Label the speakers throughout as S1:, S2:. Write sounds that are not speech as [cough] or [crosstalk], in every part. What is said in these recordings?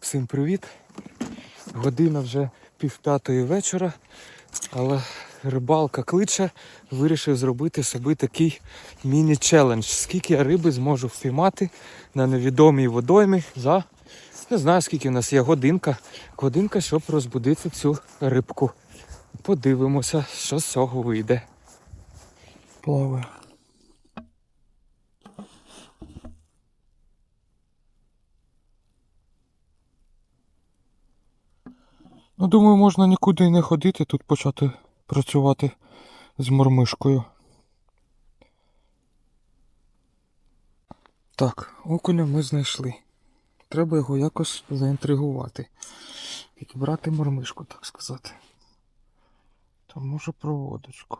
S1: Всім привіт! Година вже пів п'ятої вечора, але рибалка кличе, вирішив зробити собі такий міні-челендж. Скільки я риби зможу впіймати на невідомій водоймі за не знаю, скільки в нас є годинка. Годинка, щоб розбудити цю рибку. Подивимося, що з цього вийде. Плаває. Ну, думаю, можна нікуди і не ходити, тут почати працювати з мормишкою. Так, окуня ми знайшли. Треба його якось заінтригувати. Підібрати мормишку, так сказати. Та може проводочку.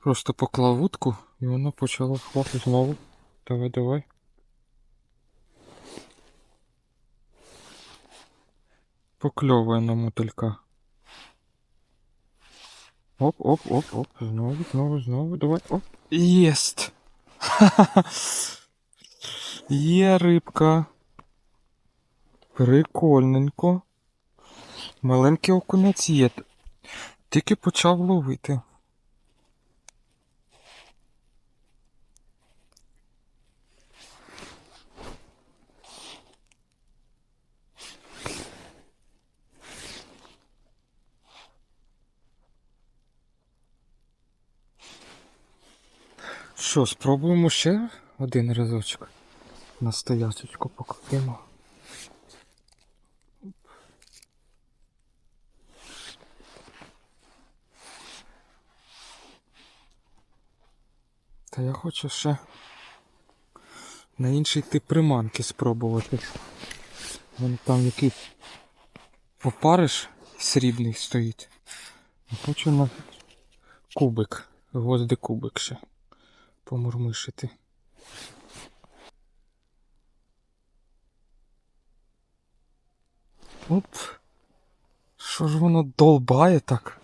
S1: Просто поклав вудку і вона почала хвати знову. Давай, давай. Покльовує на мотилька. Оп, оп, оп, оп. Знову, знову, знову. Давай. Оп. Єст! [laughs] Є рибка. Прикольненько. Маленький окунець є. Тільки почав ловити. Що, спробуємо ще один разочок. На стоячечку покупимо. Та я хочу ще на інший тип приманки спробувати. Вон там який попариш срібний стоїть. Хочу на кубик, гвозди кубик ще помурмишити. Оп. Що ж воно долбає так?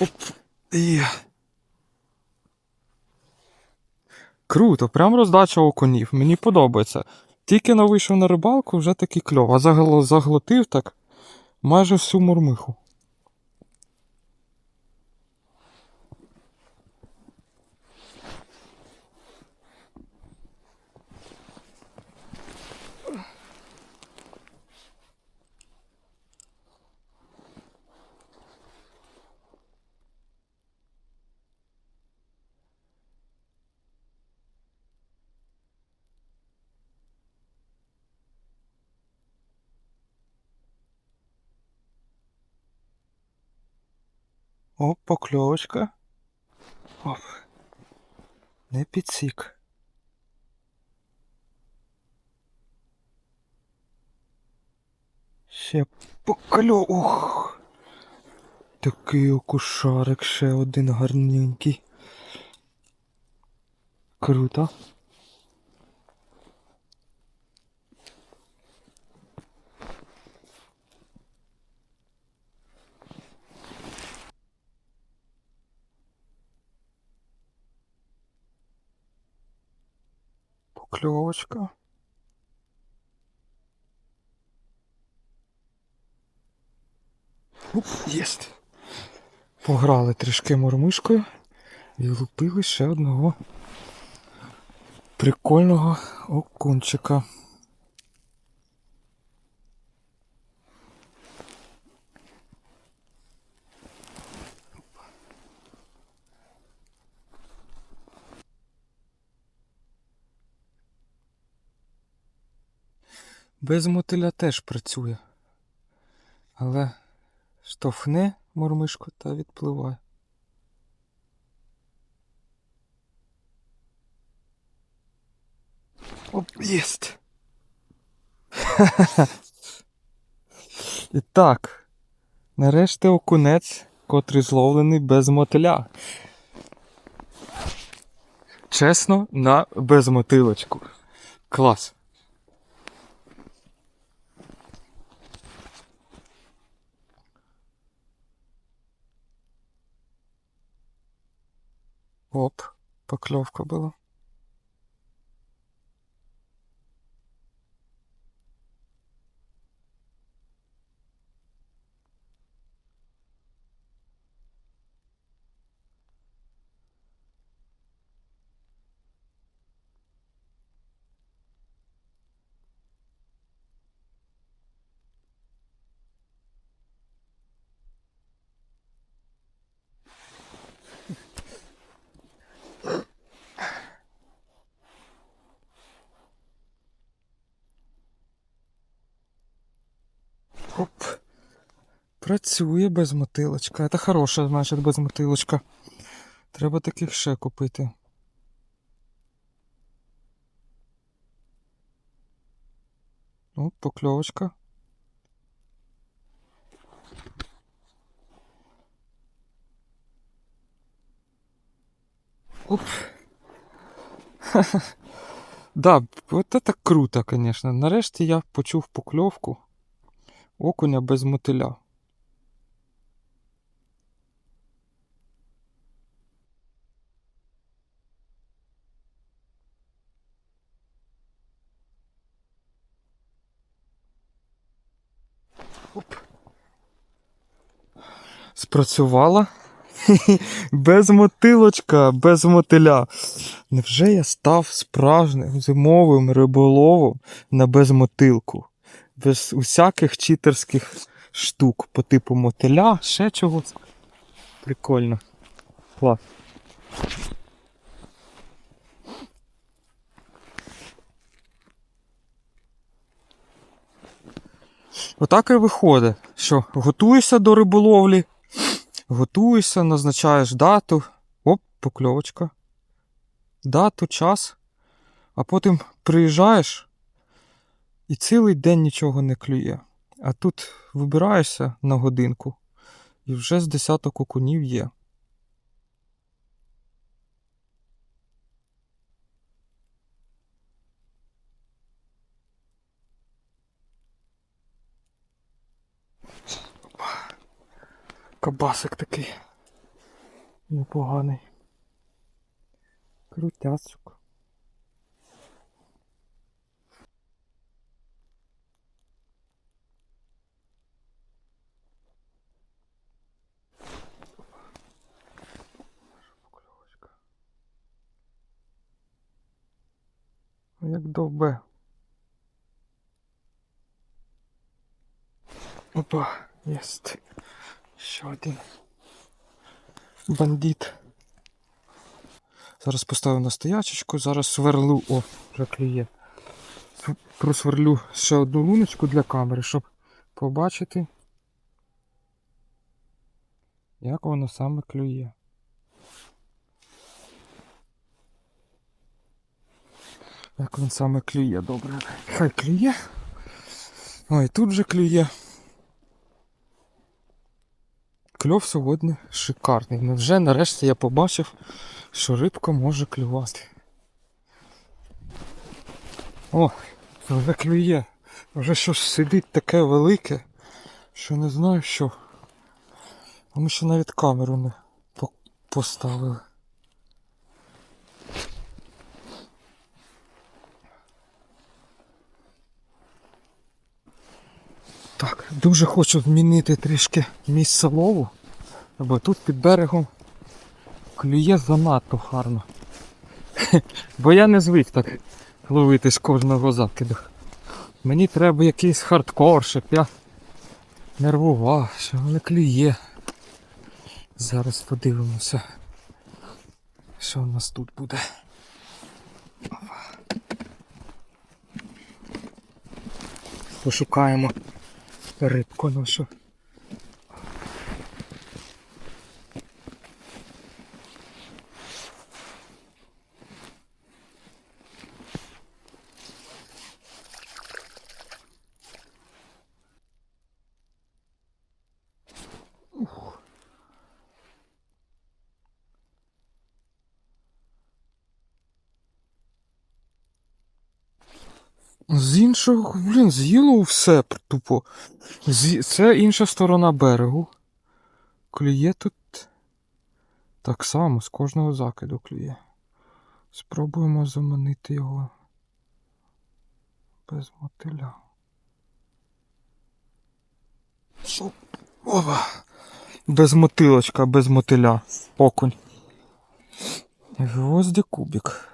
S1: Оп. Є. Круто, прям роздача окунів. Мені подобається. Тільки но вийшов на рибалку, вже такий кльов. А заглотив так майже всю мурмиху. Оп, покльовочка. Оп. Не підсік. Ще покльов. Ух. Такий окушарик ще один гарненький. Круто. Покльовочка. Єсть. Пограли трішки мормишкою і лупили ще одного прикольного окунчика. Без мотиля теж працює. Але штовхне мормишку та відпливає. Оп, єсть. [laughs] І так, нарешті окунець, котрий зловлений без мотиля. Чесно, на безмотилочку. Клас. Оп, покльовка була. Оп. Працює без мотилочка. Це хороша, значить, без мотилочка. Треба таких ще купити. О, покльовочка. Оп. [laughs] Да, от це круто, звісно. Нарешті я почув покльовку окуня без мотиля. Спрацювала. [laughs] Без мотилочка, без мотиля. Невже я став справжнім зимовим риболовом на безмотилку? Без усяких читерських штук по типу мотиля, ще чогось. Прикольно. Клас. Отак і виходить, що готуєшся до риболовлі, готуєшся, назначаєш дату, оп, покльовочка. Дату, час, а потім приїжджаєш і цілий день нічого не клює. А тут вибираєшся на годинку, і вже з десяток окунів є. Кабасик такий. Непоганий. Крутясок. Як довбе. Опа, єсть. Ще один. Бандит. Зараз поставлю на стоячечку, зараз сверлю. О, вже клює. Просверлю ще одну луночку для камери, щоб побачити, як воно саме клює. Як він саме клює, добре. Хай клює. Ой, тут же клює. Кльов сьогодні шикарний. Невже нарешті я побачив, що рибка може клювати. О, вже клює. Вже щось сидить таке велике, що не знаю що. А ми ще навіть камеру не поставили. Так, дуже хочу змінити трішки місце лову, бо тут під берегом клює занадто гарно. [laughs] Бо я не звик так ловити з кожного закиду. Мені треба якийсь хардкор, щоб я нервував, що не клює. Зараз подивимося, що у нас тут буде. Пошукаємо рибку нашу. З іншого, блін, з'їло все тупо. З... Це інша сторона берегу. Клює тут Так само з кожного закиду клює. Спробуємо заманити його без мотиля. Що? Опа! Без мотилочка, без мотиля. Окунь. Гвозді кубик.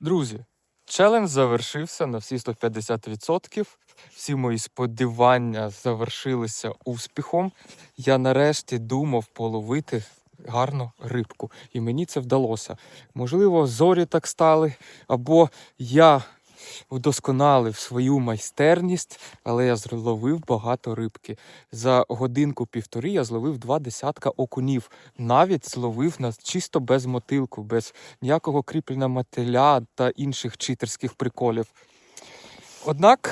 S1: Друзі, челендж завершився на всі 150%. Всі мої сподівання завершилися успіхом. Я нарешті думав половити гарну рибку. І мені це вдалося. Можливо, зорі так стали, або я вдосконалив свою майстерність, але я зловив багато рибки. За годинку-півтори я зловив два десятка окунів. Навіть зловив на чисто без мотилку, без ніякого кріплення мотиля та інших читерських приколів. Однак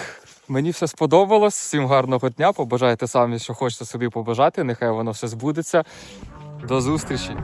S1: мені все сподобалось. Всім гарного дня. Побажайте самі, що хочете собі побажати. Нехай воно все збудеться. До зустрічі!